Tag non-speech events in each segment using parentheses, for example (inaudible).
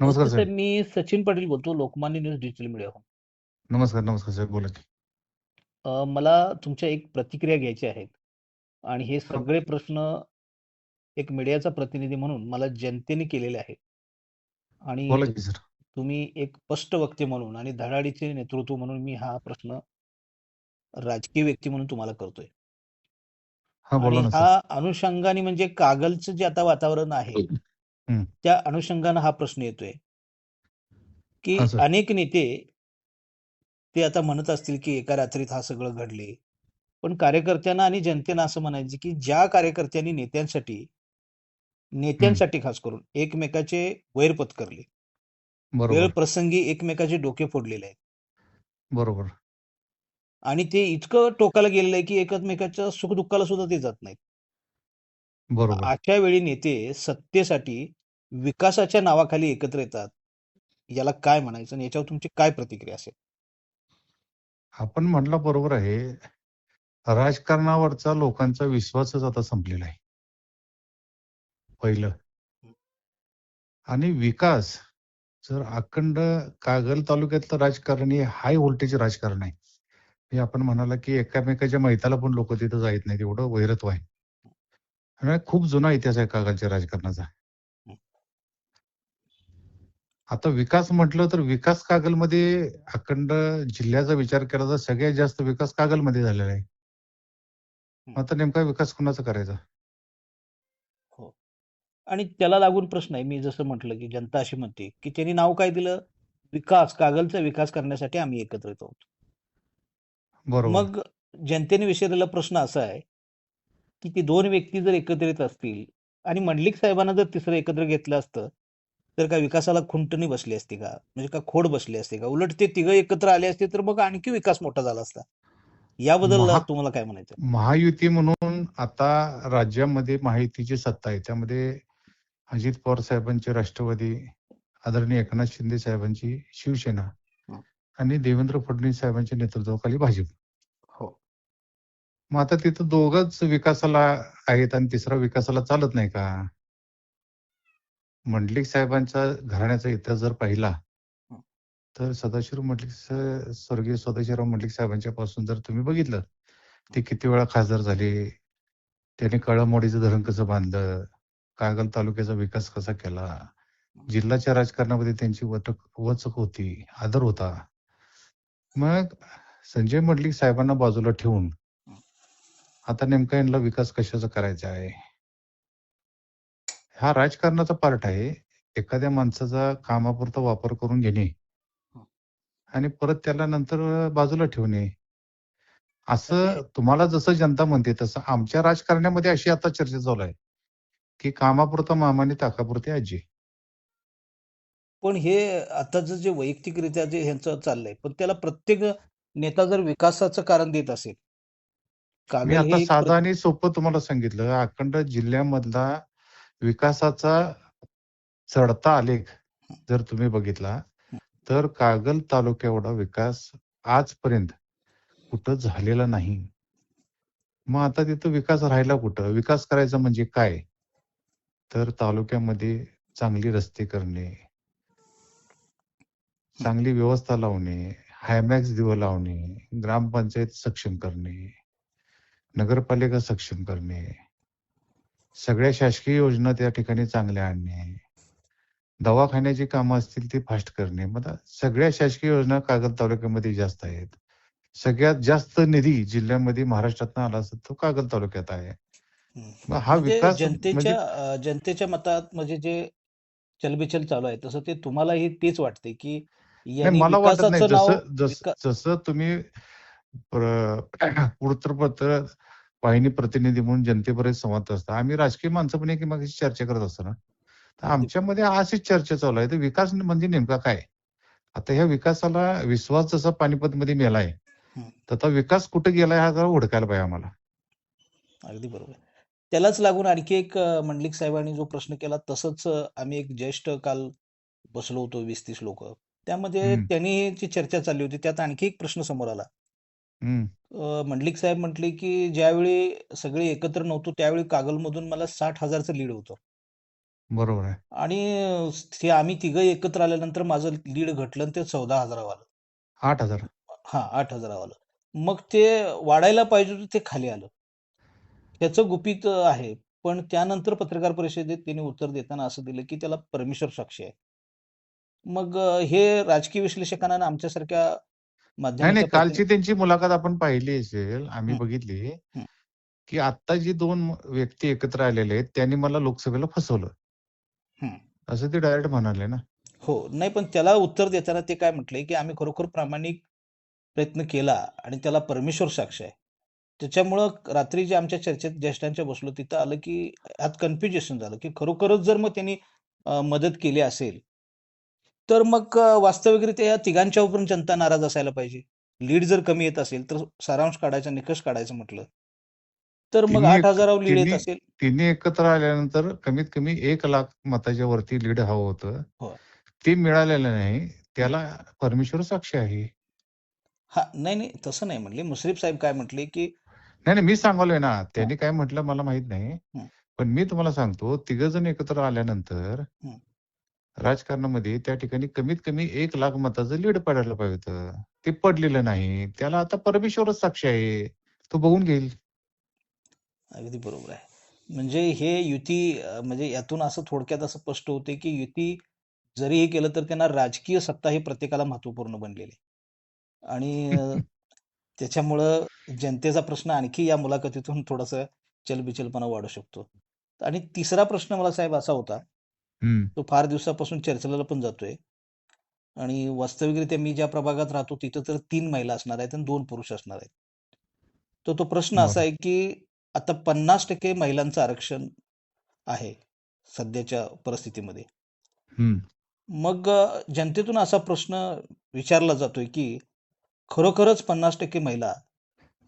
नमस्कार साहेब. मी सचिन पाटील बोलतो Lokmanya news digital मीडियाहून. नमस्कार नमस्कार साहेब बोला की. अ, मला तुमच्या एक प्रतिक्रिया घ्यायची आहेत आणि हे हा, सगळे प्रश्न एक मीडियाचा प्रतिनिधी म्हणून मला जनतेने केलेले आहेत. आणि बोला की सर तुम्ही एक स्पष्ट वक्ते म्हणून आणि धडाडीचे नेतृत्व म्हणून मी हा प्रश्न राजकीय व्यक्ती म्हणून तुम्हाला करतोय. हा आणि बोला ना सर हा अनुषंगाने म्हणजे कागलचं जे आता वातावरण आहे हम्म, त्या अनुषंगानं हा प्रश्न येतोय. की अनेक नेते ते आता म्हणत असतील की एका रात्रीत हा सगळं घडले. पण कार्यकर्त्यांना आणि जनतेनं असं म्हणायचं की ज्या कार्यकर्त्यांनी नेत्यांसाठी नेत्यांसाठी खास करून एकमेकाचे वैर पत्करले. वेळ प्रसंगी एकमेकाचे डोके फोडलेले आहेत. बरोबर. आणि ते इतकं टोकाला गेलेलं आहे की एकमेकाच्या सुखदुःखाला सुद्धा ते जात नाहीत. बरोबर. अशा वेळी नेते सत्तेसाठी विकासाच्या नावाखाली एकत्र येतात. याला काय म्हणायचं आणि याच्यावर तुमची काय प्रतिक्रिया असेल? आपण म्हटलं बरोबर आहे. राजकारणावरचा लोकांचा विश्वासच आता संपलेला आहे. पहिलं. आणि विकास जर अखंड कागल तालुक्यातलं राजकारण हे हाय व्होल्टेज राजकारण आहे. हे आपण म्हणाला की एकामेकाच्या मैताला पण लोक तिथं जात नाहीत एवढं वैरत्व आहे. खूप जुना इतिहास आहे कागलच्या राजकारणाचा. आता विकास म्हटलं तर विकास कागलमध्ये अखंड जिल्ह्याचा विचार केला तर सगळ्यात जास्त विकास कागलमध्ये झालेला आहे. आता नेमका विकास कुणाचा करायचा? हो. आणि त्याला लागून प्रश्न आहे. मी जसं म्हटलं की जनता अशी म्हणते की त्यांनी नाव काय दिलं? विकास कागलचा विकास करण्यासाठी आम्ही एकत्र येत. आहोत बरोबर. मग जनतेने विचारलेला प्रश्न असा आहे की ती दोन व्यक्ती जर एकत्रित असतील आणि मंडलिक साहेबांना जर तिसरं एकत्र घेतलं असतं तर काय विकासाला खुंटणी बसली असती का? म्हणजे का खोड बसली असते का? उलट ते तिघं एकत्र आले असते तर मग आणखी विकास मोठा झाला असता. याबद्दल महा तुम्हाला काय म्हणायचं? महायुती म्हणून आता राज्यामध्ये महायुतीची सत्ता आहे. त्यामध्ये अजित पवार साहेबांची राष्ट्रवादी आदरणीय एकनाथ शिंदे साहेबांची शिवसेना. आणि देवेंद्र फडणवीस साहेबांच्या नेतृत्वाखाली भाजप. हो. मग आता तिथं दोघच विकासाला आहेत आणि तिसरा विकासाला चालत नाही का? मंडलिक साहेबांचा घराण्याचा इतिहास जर पाहिला. तर सदाशिव मंडलिक स्वर्गीय सदाशिवराव मंडलिक साहेबांच्या पासून जर तुम्ही बघितलं ते किती वेळा खासदार झाले त्यांनी कळमोडीचं धरण कसं बांधलं कागल तालुक्याचा विकास कसा केला जिल्ह्याच्या राजकारणामध्ये त्यांची वटक वचक होती आदर होता. मग संजय मंडलिक साहेबांना बाजूला ठेवून आता नेमका यांना विकास कशाचा करायचा आहे? हा राजकारणाचा पार्ट आहे. एखाद्या माणसाचा कामापुरता वापर करून घेणे आणि परत त्याला नंतर बाजूला ठेवणे. असं तुम्हाला जसं जनता म्हणते तसं आमच्या राजकारणामध्ये अशी आता चर्चा चालू आहे की कामापुरता मामाने ताकापुरती आजी. पण हे आताचं जे वैयक्तिकरित्या जे ह्यांचं चाललंय पण त्याला प्रत्येक नेता जर विकासाचं कारण देत असेल मी आता हे साधं आणि सोपं तुम्हाला सांगितलं अखंड जिल्ह्यामधला विकासाचा चढता आलेख जर तुम्ही बघितला तर कागल तालुक्या एवढा विकास आजपर्यंत कुठं झालेला नाही. मग आता तिथं विकास राहिला कुठं? विकास करायचा म्हणजे काय? तर तालुक्यामध्ये चांगली रस्ते करणे चांगली व्यवस्था लावणे हायमॅक्स दिवं लावणे ग्रामपंचायत सक्षम करणे नगरपालिका सक्षम करणे सगळ्या शासकीय योजना त्या ठिकाणी चांगल्या आणणे. दवाखान्याची कामं असतील ती फास्ट करणे. मग सगळ्या शासकीय योजना कागद तालुक्यामध्ये जास्त आहेत. सगळ्यात जास्त निधी जिल्ह्यामध्ये महाराष्ट्रात आला असेल तो कागद तालुक्यात आहे. हा म्हणजे विकास जनतेच्या म्हणजे जनतेच्या मतात म्हणजे जे चलबिचल चालू आहे तसं ते तुम्हालाही तेच वाटते की मला वाटत नाही. जसं जस तुम्ही (clears throat) वृत्तपत्र वाहिनी प्रतिनिधी म्हणून जनतेबरोबर संवाद असता आम्ही राजकीय माणसं पण एक चर्चा करत असतो ना. तर आमच्यामध्ये अशीच चर्चा चालू आहे. तर विकास म्हणजे नेमका काय? आता ह्या विकासाला विश्वास जसा पानिपत मध्ये मेलाय. तसा विकास कुठे गेलाय हा जरा ओळखायला पाहिजे आम्हाला. अगदी बरोबर. त्यालाच लागून आणखी एक मंडलिक साहेबांनी जो प्रश्न केला तसंच आम्ही एक ज्येष्ठ काल बसलो होतो वीस तीस लोक. त्यामध्ये. त्यांनी जी चर्चा चालली होती. त्यात आणखी एक प्रश्न समोर आला. हम्म. अं, मंडलिक साहेब म्हटले की ज्यावेळी सगळे एकत्र नव्हतो त्यावेळी कागलमधून मला साठ हजारचं लीड होतं. बरोबर आहे. आणि ते आम्ही तिघं एकत्र आल्यानंतर माझं लीड घटलं आणि ते चौदा हजारावर आलं आठ हजार. हा आठ हजारावर आलं मग ते वाढायला पाहिजे होतं ते खाली आलं. त्याचं गुपित आहे. पण त्यानंतर पत्रकार परिषदेत त्यांनी उत्तर देताना असं दिलं की त्याला परमेश्वर साक्षी आहे. मग अं, हे राजकीय विश्लेषकांना आणि आमच्यासारख्या नाही नाही कालची त्यांची मुलाखत आपण पाहिली असेल आम्ही बघितली की आता जी दोन व्यक्ती एकत्र आलेले आहेत त्यांनी मला लोकसभेला फसवलं. असं ते डायरेक्ट म्हणाले ना. हो नाही पण त्याला उत्तर देताना ते काय म्हटलंय की आम्ही खरोखर प्रामाणिक प्रयत्न केला आणि त्याला परमेश्वर साक्ष आहे. त्याच्यामुळं रात्री जे आमच्या चर्चेत ज्येष्ठांच्या बसलो तिथं आलं की ह्यात कन्फ्युजेशन झालं की खरोखरच जर मग त्यांनी मदत केली असेल तर मग वास्तविकरित्या या तिघांच्यावर पण जनता नाराज असायला पाहिजे. लीड जर कमी येत असेल तर सारांश काढायचा निकष काढायचं म्हटलं. तर मग आठ हजारावर लीड येत असेल. तिन्ही एकत्र आल्यानंतर कमीत कमी एक लाख मताच्या वरती लीड हवं होतं. हो. ते मिळालेलं नाही. त्याला परमेश्वर साक्षी आहे. हा नाही नाही तसं नाही म्हणले. मुश्रीफ साहेब काय म्हटले की नाही नाही मी सांगलोय ना. हा, त्यांनी काय म्हटलं मला माहीत नाही. हं, पण मी तुम्हाला सांगतो तिघ जण एकत्र आल्यानंतर हं. राजकारणामध्ये त्या ठिकाणी कमीत कमी एक लाख मताचं लीड पडायला पाहिजे ते पडलेलं नाही. त्याला आता परमेश्वरच साक्षी आहे. तो बघून घेईल. अगदी बरोबर आहे. म्हणजे हे युती म्हणजे यातून असं थोडक्यात असं स्पष्ट होते की युती जरी हे केलं तर त्यांना राजकीय सत्ता हे प्रत्येकाला महत्त्वपूर्ण बनलेली आणि (laughs) त्याच्यामुळं जनतेचा प्रश्न आणखी या मुलाखतीतून थोडासा चलबिचलपणा वाढू शकतो. आणि तिसरा प्रश्न मला साहेब असा होता हम्म. तो फार दिवसापासून चर्चेला पण जातोय. आणि वास्तविकरित्या मी ज्या प्रभागात राहतो तिथं तर तीन महिला असणार आहेत आणि दोन पुरुष असणार आहेत. तर तो प्रश्न असा आहे की आता पन्नास टक्के महिलांचं आरक्षण आहे सध्याच्या परिस्थितीमध्ये. हम्म. मग अ, जनतेतून असा प्रश्न विचारला जातोय की खरोखरच पन्नास टक्के महिला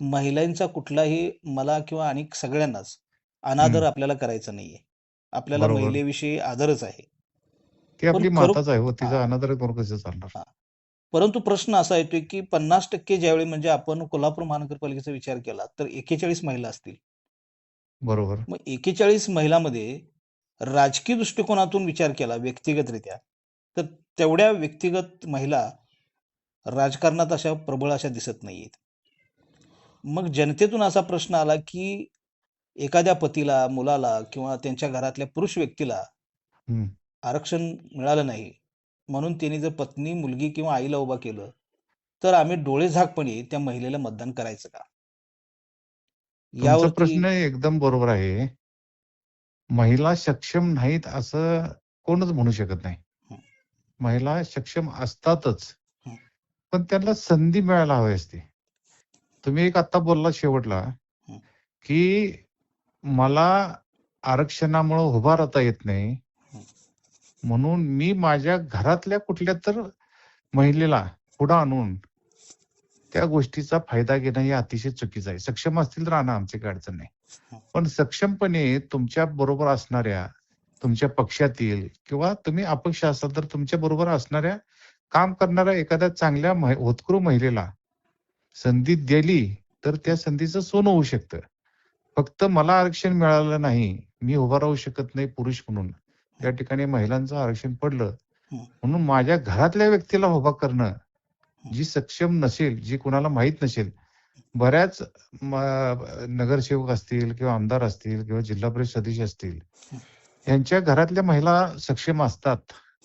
महिलांचा कुठलाही मला किंवा आणि सगळ्यांनाच अनादर हम्म. आपल्याला करायचा नाहीये. आपल्याला बरोबर. महिलेविषयी आदरच आहे. ती पण आपली खरो माताच आहे हो हा तिचा अनादर करून कसं चालणार? परंतु प्रश्न असा येतोय की पन्नास टक्के ज्यावेळी म्हणजे आपण कोल्हापूर महानगरपालिकेचा विचार केला तर एकेचाळीस महिला असतील. बरोबर. मग एकेचाळीस महिलामध्ये राजकीय दृष्टिकोनातून विचार केला व्यक्तिगतरित्या तर तेवढ्या व्यक्तिगत महिला राजकारणात अशा प्रबळ अशा दिसत नाहीयेत. मग जनतेतून असा प्रश्न आला की एखाद्या पतीला मुलाला किंवा त्यांच्या घरातल्या पुरुष व्यक्तीला हम्म. आरक्षण मिळालं नाही. म्हणून त्यांनी जर पत्नी मुलगी किंवा आईला उभा केलं तर आम्ही डोळे झाकपणे त्या महिलेला मतदान करायचं का? तुमचा यावरती प्रश्न एकदम बरोबर आहे. महिला सक्षम नाहीत असं कोणच म्हणू शकत नाही. हं, महिला सक्षम असतातच. हं, पण त्यांना संधी मिळायला हवी असते. तुम्ही एक आता बोलला शेवटला हं, की मला आरक्षणामुळे उभा राहता येत नाही. म्हणून मी माझ्या घरातल्या कुठल्या तर महिलेला पुढे आणून त्या गोष्टीचा फायदा घेणं हे अतिशय चुकीचं आहे. सक्षम असतील तर आणा आमची काही अडचण नाही. पण सक्षमपणे तुमच्या बरोबर असणाऱ्या तुमच्या पक्षातील किंवा तुम्ही अपक्ष असाल तर तुमच्या बरोबर असणाऱ्या काम करणाऱ्या एखाद्या चांगल्या होतकरू महिलेला संधी दिली तर त्या संधीचं सोनं होऊ शकतं. फक्त मला आरक्षण मिळालं नाही मी उभा राहू शकत नाही पुरुष म्हणून. त्या ठिकाणी महिलांचं आरक्षण पडलं. म्हणून माझ्या घरातल्या व्यक्तीला उभा करणं जी सक्षम नसेल जी कुणाला माहीत नसेल बऱ्याच नगरसेवक असतील किंवा आमदार असतील किंवा जिल्हा परिषद सदस्य असतील यांच्या घरातल्या महिला सक्षम असतात.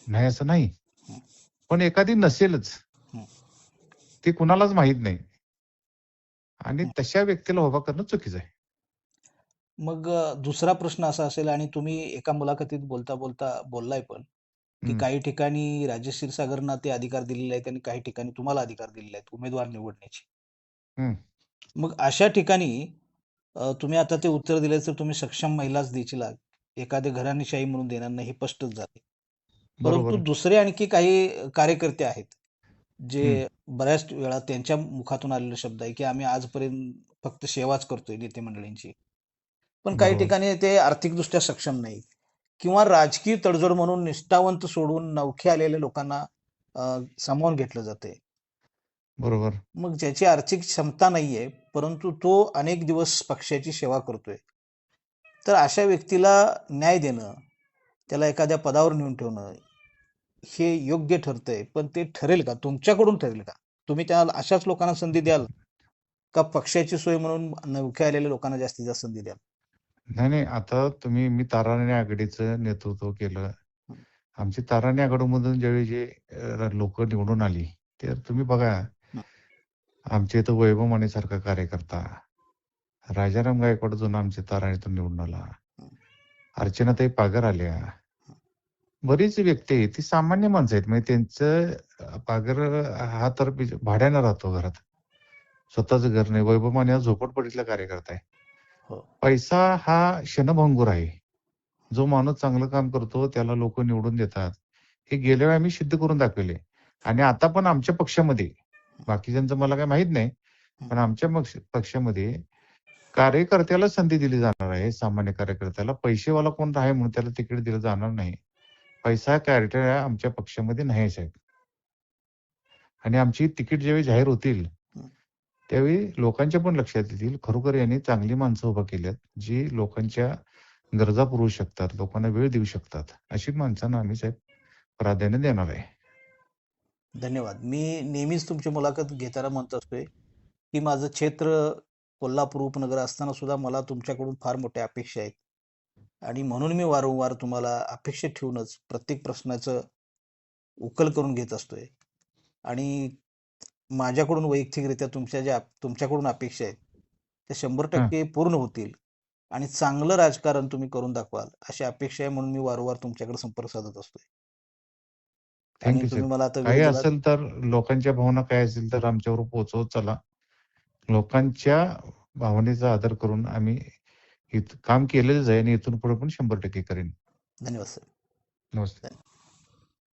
नाही असं नाही. पण एखादी नसेलच ती ते कुणालाच माहीत नाही. आणि तशा व्यक्तीला उभा करणं चुकीचं आहे. मग अ, दुसरा प्रश्न असा असेल आणि तुम्ही एका मुलाखतीत बोलता बोलता बोललाय पण की काही ठिकाणी राजेश क्षीरसागरना ते अधिकार दिलेले आहेत आणि काही ठिकाणी तुम्हाला अधिकार दिलेले आहेत उमेदवार निवडण्याचे. मग अशा ठिकाणी अ, तुम्ही आता ते उत्तर दिले तर तुम्ही सक्षम महिलाच देशील एखाद्या घराणेशाही म्हणून देणार नाही हे स्पष्टच झाले परंतु दुसरे आणखी काही कार्यकर्ते आहेत जे बऱ्याच वेळा त्यांच्या मुखातून आलेले शब्द आहे की आम्ही आजपर्यंत फक्त सेवाच करतोय नेते मंडळींची. पण काही ठिकाणी ते आर्थिकदृष्ट्या सक्षम नाहीत. किंवा राजकीय तडजोड म्हणून निष्ठावंत सोडून नवखे आलेल्या लोकांना सामावून घेतलं जाते बरोबर. मग ज्याची आर्थिक क्षमता नाहीये परंतु तो अनेक दिवस पक्षाची सेवा करतोय. तर अशा व्यक्तीला न्याय देणं त्याला एखाद्या पदावर नेऊन ठेवणं हे योग्य ठरतंय. पण ते ठरेल का? तुमच्याकडून ठरेल का? तुम्ही त्या अशाच लोकांना संधी द्याल? का पक्षाची सोय म्हणून नवख्या आलेल्या लोकांना जास्तीत जास्त संधी द्याल? नाही नाही. आता तुम्ही मी ताराणी आघाडीचं नेतृत्व केलं. आमची ताराणी आघाडीमधून ज्यावेळी जे लोक निवडून आली तर तुम्ही बघा. आमच्या इथं वैभव माने सारखा कार्यकर्ता. राजाराम गायकवाड जुना आमच्या ताराणीतून निवडून आला. अर्चनाताई पागर आल्या. बरीच व्यक्ती आहे ती सामान्य माणसं आहेत. म्हणजे त्यांचं पागर हा तर भाड्यानं राहतो घरात. स्वतःच घर नाही. वैभव माने हा झोपडपट्टीतला कार्यकर्ता आहे. पैसा हा क्षणभंगूर आहे. जो माणूस चांगलं काम करतो त्याला लोक निवडून देतात. हे गेल्या वेळी आम्ही सिद्ध करून दाखवले. आणि आता पण आमच्या पक्षामध्ये बाकीच्यांचं मला काही माहीत नाही पण आमच्या पक्षामध्ये कार्यकर्त्याला संधी दिली जाणार आहे. सामान्य कार्यकर्त्याला. पैसेवाला कोण आहे म्हणून त्याला तिकीट दिलं जाणार नाही. पैसा क्रायटेरिया आमच्या पक्षामध्ये नाही साहेब आणि आमची तिकीट ज्यावेळी जाहीर होतील त्यावेळी लोकांच्या पण लक्षात येतील. खरोखर यांनी चांगली माणसं उभा केल्यात जी लोकांच्या गरजा पुरवू शकतात लोकांना वेळ देऊ शकतात. अशी माणसांना आम्ही साहेब प्राधान्य देणार आहे. धन्यवाद. मी नेहमीच तुमची मुलाखत घेताना म्हणत असतोय की माझं क्षेत्र कोल्हापूर उपनगर असताना सुद्धा मला तुमच्याकडून फार मोठ्या अपेक्षा आहेत. आणि म्हणून मी वारंवार तुम्हाला अपेक्षा ठेवूनच प्रत्येक प्रश्नाचं उकल करून घेत असतोय. आणि माझ्याकडून वैयक्तिकरित्या तुमच्या ज्या तुमच्याकडून अपेक्षा आहेत त्या शंभर टक्के पूर्ण होतील आणि चांगलं राजकारण तुम्ही करून दाखवाल अशी अपेक्षा आहे म्हणून मी वारंवार तुमच्याकडे संपर्क साधत असतोय. थँक्यू मला आता काही. असेल तर लोकांच्या भावना काय असेल तर आमच्यावर पोहोचवत चला. लोकांच्या भावनेचा आदर करून आम्ही काम केलेलंच आहे आणि इथून पुढे पण शंभर टक्के करेन. धन्यवाद सर नमस्ते.